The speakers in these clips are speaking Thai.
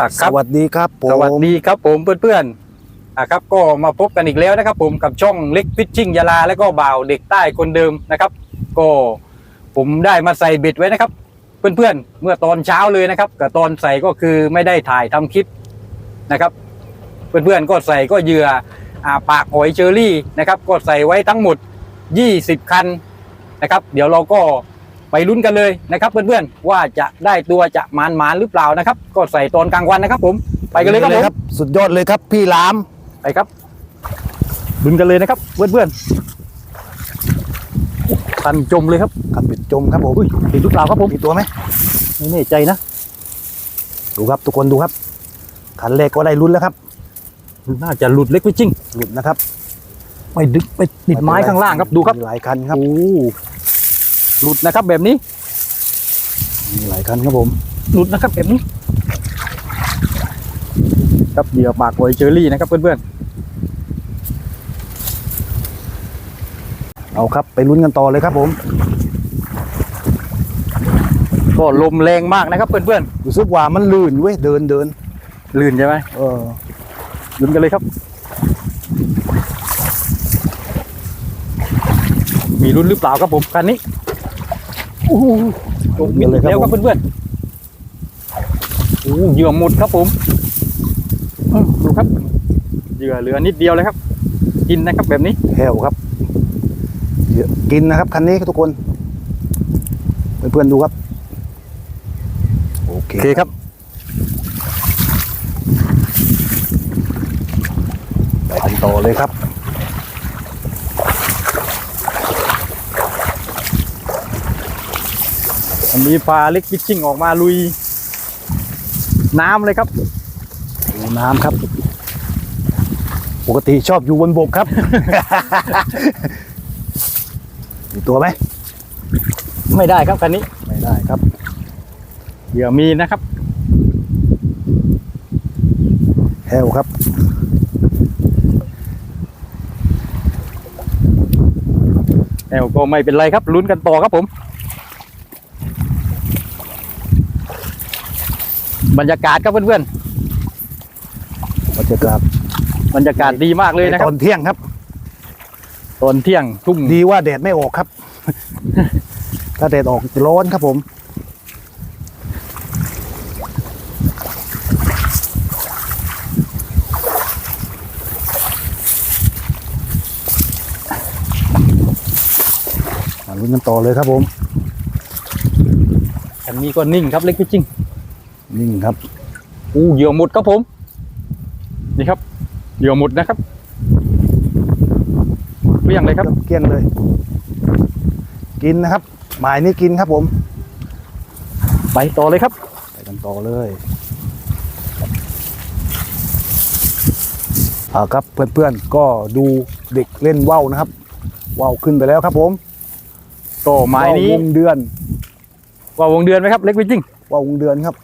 อะคสรับวัสดีครับผมสวัสดีครับผมเพื่อนๆอะครับก็มาพบกันอีกแล้วนะครับ ผมกับช่องเล็กฟิชชิ่งยาลาแล้วก็บ่าวเด็กใต้คนเดิมนะครับ ก็ผมได้มาใส่เบ็ดไว้นะครับ เพื่อนๆ เมื่อตอนเช้าเลยนะครับกับตอนใส่ก็คือไม่ได้ถ่ายทำคลิปนะครับ เพื่อนๆก็ใส่ก็เหยื่ออ่าปากหอยเชอรี่นะครับ ก็ใส่ไว้ทั้งหมด 20 คันนะครับ เดี๋ยวเราก็ ไปลุ้นกันเลยนะครับเพื่อนๆว่าจะได้ตัวจะมานมานๆหรือเปล่านะครับ ก็ใส่ตอนกลางวันนะครับ ผมไปกันเลยครับผมสุดยอดเลยครับ พี่หลามไปครับลุ้นกันเลยนะครับ เพื่อนๆทันจมเลยครับขันปิดจมครับผมอุ้ยติดหรือเปล่าครับผมมีตัวไหมไม่แน่ใจนะ ดูครับทุกคนดูครับขันแรกก็ได้ลุ้นแล้วครับน่าจะหลุดเล็กไปจริงหลุดนะครับไม่ดึกไปติดไม้ข้างล่างครับดูครับมีหลายคันครับโอ้ หลุดนะครับแบบนี้มีหลายคันครับผม หลุดนะครับแบบนี้ ครับเหยื่อปากหอยเชอรี่นะครับเพื่อนเอาครับไปลุ้นกันต่อเลยครับผมๆก็ลมแรงมากนะครับเพื่อนรู้สึกว่ามันลื่นเว้ยเดินเดินๆลื่นใช่ไหมเออลุ้นกันเลยครับ มีลุ้นหรือเปล่าครับผมคันนี้ โอ้โหลงมิดอีกแล้วครับเพื่อนๆโอ้โหเหยื่อหมดครับผมอืมดูครับเหยื่อเหลือนิดเดียวเลยครับ กินนะครับแบบนี้แถวครับเดี๋ยวกินนะครับคันนี้ทุกคนเพื่อนๆดูครับโอเคโอเคครับไปกันต่อเลยครับ อันนี้พาเล็กพิชชิ่งออกมาลุย น้ำเลยครับดูน้ำครับ ปกติชอบอยู่บนบกครับ มีตัวไหม ไม่ได้ครับคันนี้ ไม่ได้ครับเหยื่อมีนะครับแฮวครับแอลก็ไม่เป็นไรครับลุ้นกันต่อครับผม บรรยากาศครับเพื่อนบรรยากาศๆบรรยากาศดีมากเลยนะคตรับอนเที่ยงครับ ตอนเที่ยงทุ่งดีว่าแดดไม่ออกครับ ถ้าแดดออกจะร้อนครับผม มาลุ้นกันต่อเลยครับผมคันนี้ก็นิ่งครับเล็กพิชชิ่ง นิ่งครับอู้เหยื่อหมดครับผม นี่ครับเหยื่อหมดนะครับเรียงเลยครับเกลี้ยงเลย กินนะครับ หมายนี้กินครับผม ไปต่อเลยครับ ไปกันต่อเลยอ่าครับเพื่อนๆก็ดูเด็กเล่นว่าวนะครับว่าวขึ้นไปแล้วครับผมก็หมายนี้ว่ววงเดือนว่าวงเดือนไหมครับ เล็กพิชชิ่งว่าววงเดือนครับ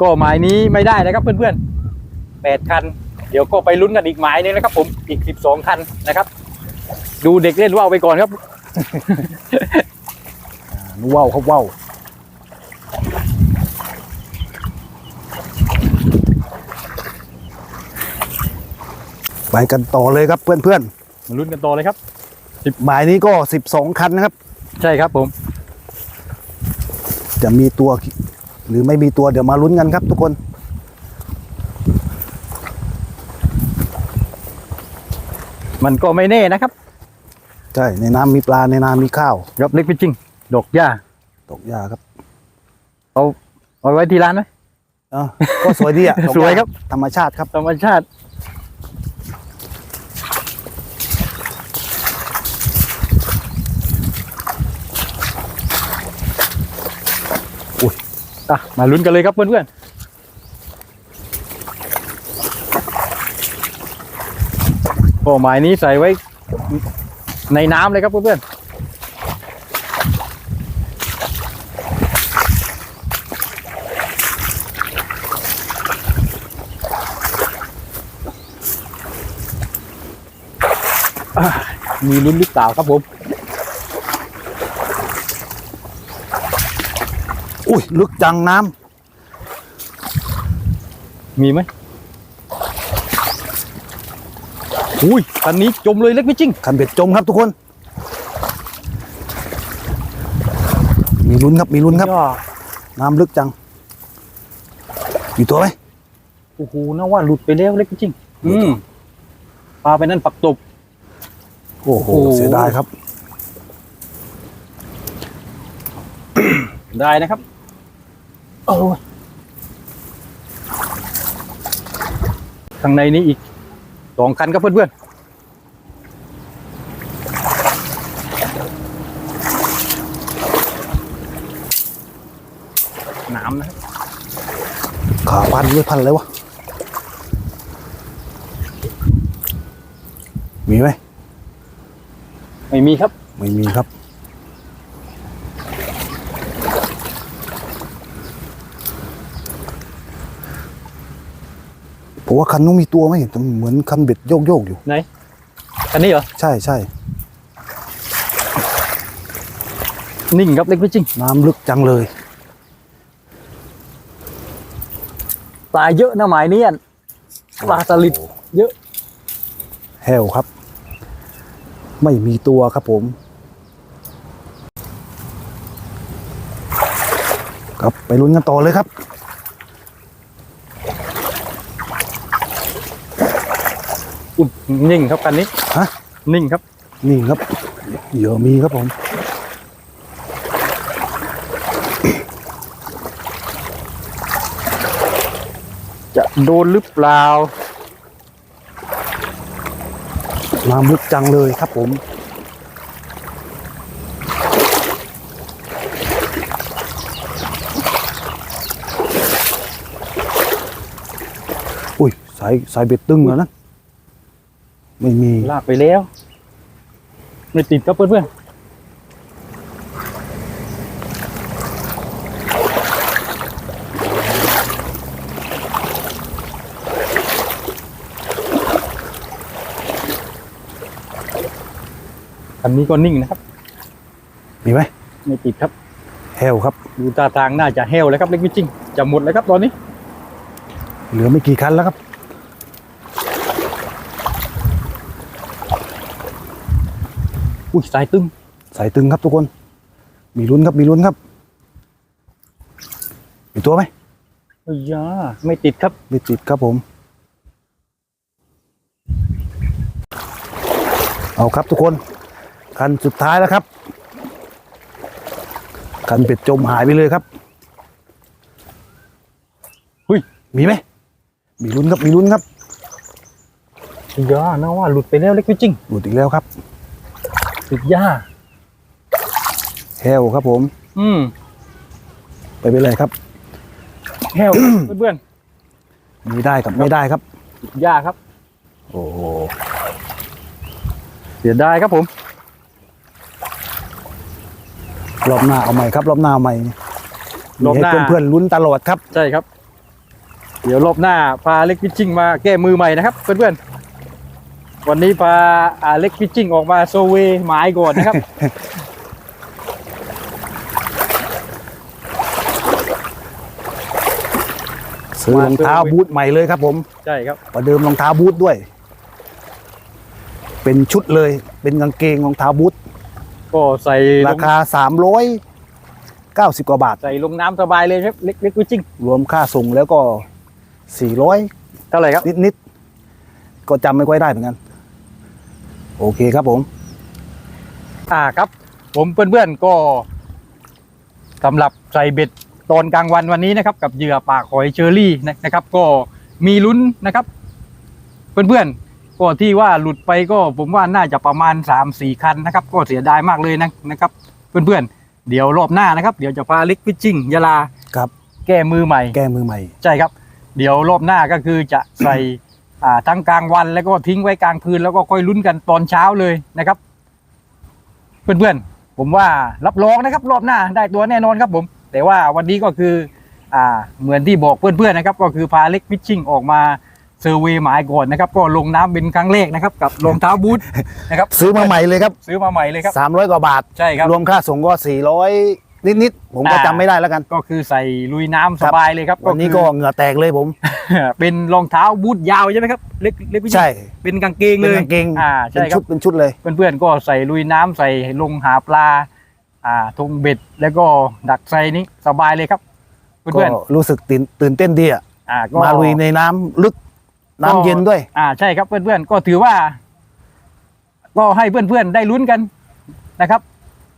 ก็หมายนี้ไม่ได้นะครับเพื่อนๆแปดคัน เดี๋ยวก็ไปลุ้นกันอีกหมายหนึงนะครับ ผมอีกสิบสองคันนะครับ ดูเด็กเล่นว่าวไปก่อนครับอ่านูว่าวครับว่าวไปกันต่อเลยครับเพื่อนมาลุ้นกันต่อเลยครับๆหมายนี้ก็12คันนะครับ ใช่ครับผม จะมีตัว หรือไม่มีตัวเดี๋ยวมาลุ้นกันครับทุกคน มันก็ไม่แน่นะครับ ใช่ ในน้ำมีปลาในน้ำมีข้าวครับเล็กพิชชิ่งดอกหญ้าตกหญ้าครับเอาไว้ที่ร้านไหมเอ้าก็สวยดีอะดอกหสญ้าวยครับ ธรรมชาติครับ ธรรมชาติ อะมาลุ้นกันเลยครับเพื่อนๆก็หมายนี้ใส่ไว้ในน้ำเลยครับเพื่อนๆมีลุ้นหรือเปล่าครับผม อุ้ยลึกจังน้ำมีไหมอุ้ยคันนี้จมเลยเล็กไม่จริงคันเบ็ดจมครับทุกคน มีลุ้นครับมีลุ้นครับย่าน้ำลึกจังมีตัวไหมโอ้โหน่าว่าหลุดไปแล้วเล็กไม่จริง อืมปลาไปนั่นปักตบโอ้โหโอ้โหเสียดายครับ ได้นะครับ โอ้ยข้างในนี้อีกสองคันครับเพื่อนๆน้ำนะครับขาพันด้วยพันอะไรวะ มีไหม ไม่มีครับ ไม่มีครับ ผมว่าคันนู้นมีตัวไหมแต่เหมือนคันเบ็ดโยกโยกๆอยู่ ไหนคันนี้เหรอ ใช่ใช่นิ่งครับเล็กไม่จริง น้ำลึกจังเลยปลาเยอะนะหมายนี้อะปลาสลิดเยอะแฮวครับ ไม่มีตัวครับผม ครับไปลุ้นกันต่อเลยครับ อุ๊ยนิ่งครับคันนี้ฮะนิ่งครับนี่ครับเหยื่อมีครับผมจะโดนหรือเปล่าน้ำลึกจังเลยครับผมอุ้ยสายสายเบ็ดตึงแล้วนะ ไม่มีลากไปแล้ว ไม่ติดครับเพื่อนๆคันนี้ก็นิ่งนะครับ มีไหมไม่ติดครับแฮวครับ ดูตาทางน่าจะแห้วแล้วครับเล็กไม่จริงจะหมดแล้วครับตอนนี้ เหลือไม่กี่คันแล้วครับ อุ้ยสายตึงสายตึงครับทุกคน มีลุ้นครับมีลุ้นครับมีตัวไหมเอ้ยยาไม่ติดครับ ไม่ติดครับผม เอาครับทุกคนคันสุดท้ายแล้วครับคันเป็ดจมหายไปเลยครับหุ้ยมีไหมมีลุ้นครับมีลุ้นครับเอ้ยยาน่าว่าหลุดไปแล้วเล็กไม่จริงหลุดอีกแล้วครับ ติดยาแฮวครับผม อืมไปไปเลยครับแห้วเพื่อนมีได้กับไม่ได้ครับๆติดยาครับ โอ้โหเสียดายครับผม รอบหน้าเอาใหม่ครับ รอบหน้าเอาใหม่รอบหน้ามีให้เพื่อนๆลุ้นตลอดครับ ใช่ครับ เดี๋ยวรอบหน้าพาเล็กพิชชิ่งมาแก้มือใหม่นะครับ เพื่อนๆ วันนี้พาอาเล็กพิชชิ่งออกมาโซเวหมายก่อนนะครับ ซื้อรองเท้าบูทใหม่เลยครับ ผมใช่ครับประเดิมรองเท้าบูทด้วย เป็นชุดเลย เป็นกางเกงรองเท้าบูทก็ใส่ลรางคาสามร้อยเก้าสิบกว่าบาท ใส่ลงน้ำสบายเลยครับเล็กเล็กพิชชิ่งรวมค่าส่งแล้วก็สี่ร้อยเท่าไหร่ครับนิดๆก็จำไม่ค่อยได้เหมือนกัน โอเคครับผม อ่าครับ ผมเพื่อนๆก็สำหรับใส่เบ็ดตอนกลางวันวันนี้นะครับ กับเหยื่อปากหอยเชอรี่นะครับ ก็มีลุ้นนะครับ เพื่อนๆก็ที่ว่าหลุดไปก็ผมว่าน่าจะประมาณ3ามสี่คันนะครับ ก็เสียดายมากเลยนะนะครับ เพื่อนๆ เดี๋ยวรอบหน้านะครับ เดี๋ยวจะพาเล็กพิชชิ่งยาลาครับ แก้มือใหม่ แก้มือใหม่ ใช่ครับ เดี๋ยวรอบหน้าก็คือจะใส่อ่า ทั้งกลางวันแล้วก็ทิ้งไว้กลางคืนแล้วก็ค่อยลุ้นกันตอนเช้าเลยนะครับ เพื่อนๆ ผมว่ารับรองนะครับ รอบหน้าได้ตัวแน่นอนครับผม แต่ว่าวันนี้ก็คืออ่าเหมือนที่บอกเพื่อนๆนะครับก็คือพาเล็กพิชชิ่งออกมาเซอร์เวย์หมายก่อนนะครับ ก็ลงน้ำเป็นครั้งแรกนะครับ กับรองเท้าบูทนะครับซื้อมาใหม่เลยครับ ซื้อมาใหม่เลยครับสามร้อยกว่าบาทใช่ครับรวมค่าส่งก็สี่ร้อย นิดๆผมก็อ่า จำไม่ได้แล้วกัน ก็คือใส่ลุยน้ำคสรับบายเลยครับวันนี้คืก็อเหงื่อแตกเลยผม เป็นรองเท้าบูทยาวใช่ไหมครับเล็กเล็กพี่ใช่ เป็นกางเกงเป็เลนยกางเกงอ่าเป็ใช่นครัชุบดเป็นชุดเลย เพื่อนๆก็ใส่ลุยน้ำใส่ลงหาปลา อ่าทงเบ็ดแล้วก็ดักไซนี้สบายเลยครับ ก็เพื่อนรู้สึกตื่นตื่นเต้นดีอะๆอ่าก็ มาลุยในน้ำลึกน้ำเย็นด้วย อ่าใช่ครับเพื่อนๆก็ถือว่า ก็ให้เพื่อนๆได้ลุ้นกันนะครับ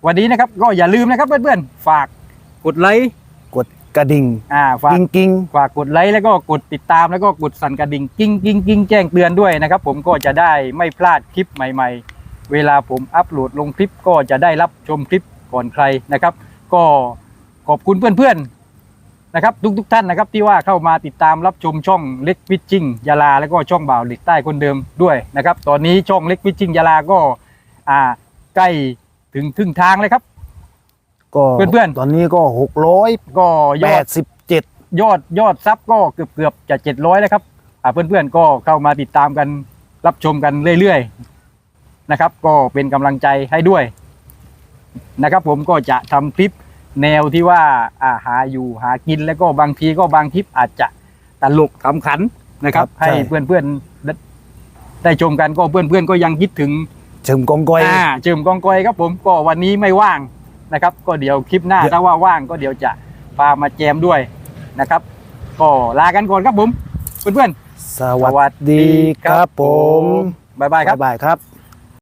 วันนี้นะครับก็อย่าลืมนะครับเพื่อนๆฝากกดไลค์กดกระดิ่งอ่าฝาก กิ้งกิ้งฝากกดไลค์แล้วก็กดติดตามแล้วก็กดสั่นกระดิ่งกิ้งกิ้งกิ้งแจ้งเตือนด้วยนะครับ ผมก็จะได้ไม่พลาดคลิปใหม่ ๆ เวลาผมอัปโหลดลงคลิปก็จะได้รับชมคลิปก่อนใครนะครับ ก็ขอบคุณเพื่อนๆนะครับ ทุกๆท่านนะครับ ที่ว่าเข้ามาติดตามรับชมช่องเล็กวิชชิ่งยาลาแล้วก็ช่องบ่าวเหล็กใต้คนเดิมด้วยนะครับ ตอนนี้ช่องเล็กวิชชิ่งยาลาก็อ่าใกล้ ถึงครึ่งทางเลยครับ ก็เพื่อนๆ ตอนนี้ก็หกร้อยก็ยแปอดดสิบเจ็ดยอดยอดซับก็เกือบเกือบจะเจ็ดร้อยแล้วครับอ่าเพื่อนๆก็เข้ามาติดตามกันรับชมกันเรื่อยๆนะครับ ก็เป็นกำลังใจให้ด้วย นะครับ ผมก็จะทำคลิปแนวที่ว่าอ่าหาอยู่หากินแล้วก็บางทีก็บางคลิปอาจจะตลกขำขันนะครับ ให้เพื่อนๆได้ได้ชมกันก็เพื่อนๆก็ยังคิดถึง เชิมกองกอยอ่าเจิมกองกอยครับผมก็วันนี้ไม่ว่างนะครับ ก็เดี๋ยวคลิปหน้าเดี๋ยวถ้าว่าว่างก็เดี๋ยวจะพามาแจมด้วยนะครับ ก็ลากันก่อนครับผมเพื่อนสๆวัสดีครับผม บ๊ายบายครับบ๊ายบายครับ